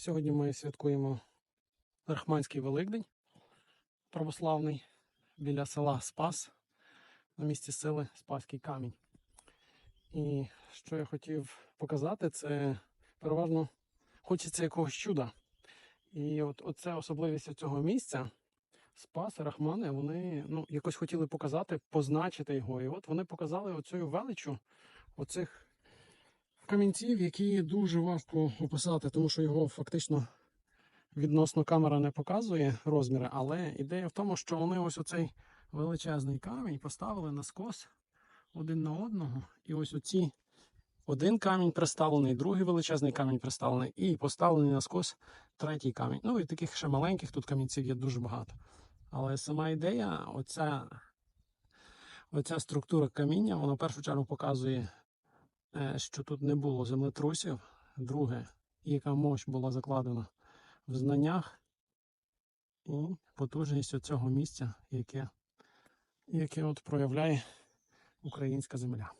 Сьогодні ми святкуємо Рахманський Великдень православний біля села Спас на місці сили Спаський камінь. І що я хотів показати, це переважно хочеться якогось чуда. І от оце особливість цього місця. Спас Рахмани, вони ну, якось хотіли показати, позначити його. І от вони показали оцю величу оцих камінців, які дуже важко описати, тому що його фактично відносно камера не показує розміри, але ідея в тому, що вони ось оцей величезний камінь поставили на скос один на одного. І ось оці один камінь приставлений, другий величезний камінь приставлений, і поставлений на скос третій камінь. Ну і таких ще маленьких тут камінців є дуже багато. Але сама ідея, оця, оця структура каміння, вона в першу чергу показує, що тут не було землетрусів. Друге, яка мощ була закладена в знаннях і потужність цього місця, яке, яке от проявляє українська земля.